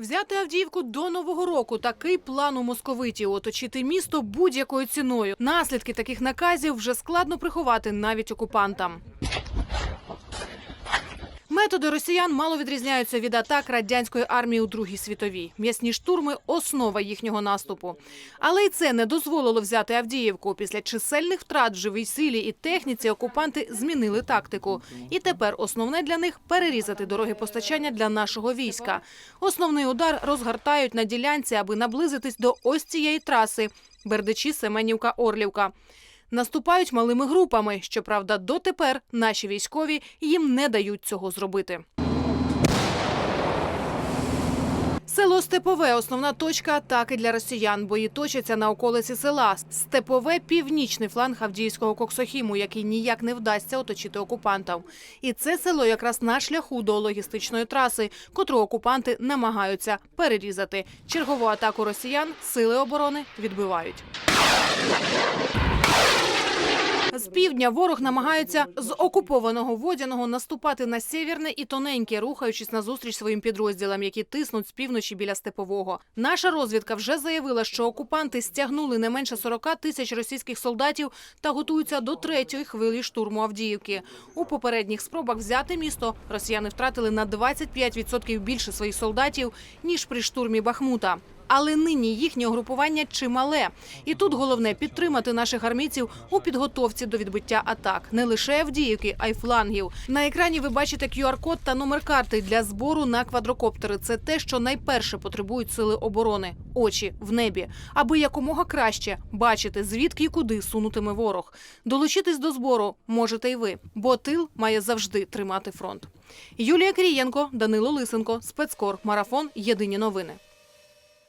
Взяти Авдіївку до нового року такий план у московитів оточити місто будь-якою ціною. Наслідки таких наказів вже складно приховати навіть окупантам. Методи росіян мало відрізняються від атак радянської армії у Другій світовій. М'ясні штурми основа їхнього наступу. Але й це не дозволило взяти Авдіївку. Після чисельних втрат в живій силі і техніці окупанти змінили тактику. І тепер основне для них перерізати дороги постачання для нашого війська. Основний удар розгортають на ділянці, аби наблизитись до ось цієї траси Бердичі, Семенівка, Орлівка. Наступають малими групами. Щоправда, дотепер наші військові їм не дають цього зробити. Село Степове основна точка атаки для росіян. Бої точаться на околиці села. Степове північний фланг Авдіївського коксохіму, який ніяк не вдасться оточити окупантів. І це село якраз на шляху до логістичної траси, котру окупанти намагаються перерізати. Чергову атаку росіян сили оборони відбивають. З півдня ворог намагається з окупованого водяного наступати на сєвєрне і тоненьке, рухаючись назустріч своїм підрозділам, які тиснуть з півночі біля степового. Наша розвідка вже заявила, що окупанти стягнули не менше 40 тисяч російських солдатів та готуються до третьої хвилі штурму Авдіївки. У попередніх спробах взяти місто росіяни втратили на 25% більше своїх солдатів ніж при штурмі Бахмута. Але нині їхнє угрупування чимале. І тут головне підтримати наших армійців у підготовці до відбиття атак не лише Авдіївки, а й флангів. На екрані ви бачите QR-код та номер карти для збору на квадрокоптери. Це те, що найперше потребують сили оборони очі в небі, аби якомога краще бачити, звідки і куди сунутиме ворог. Долучитись до збору можете й ви, бо тил має завжди тримати фронт. Юлія Крієнко, Данило Лисенко, спецкор, марафон. Єдині новини.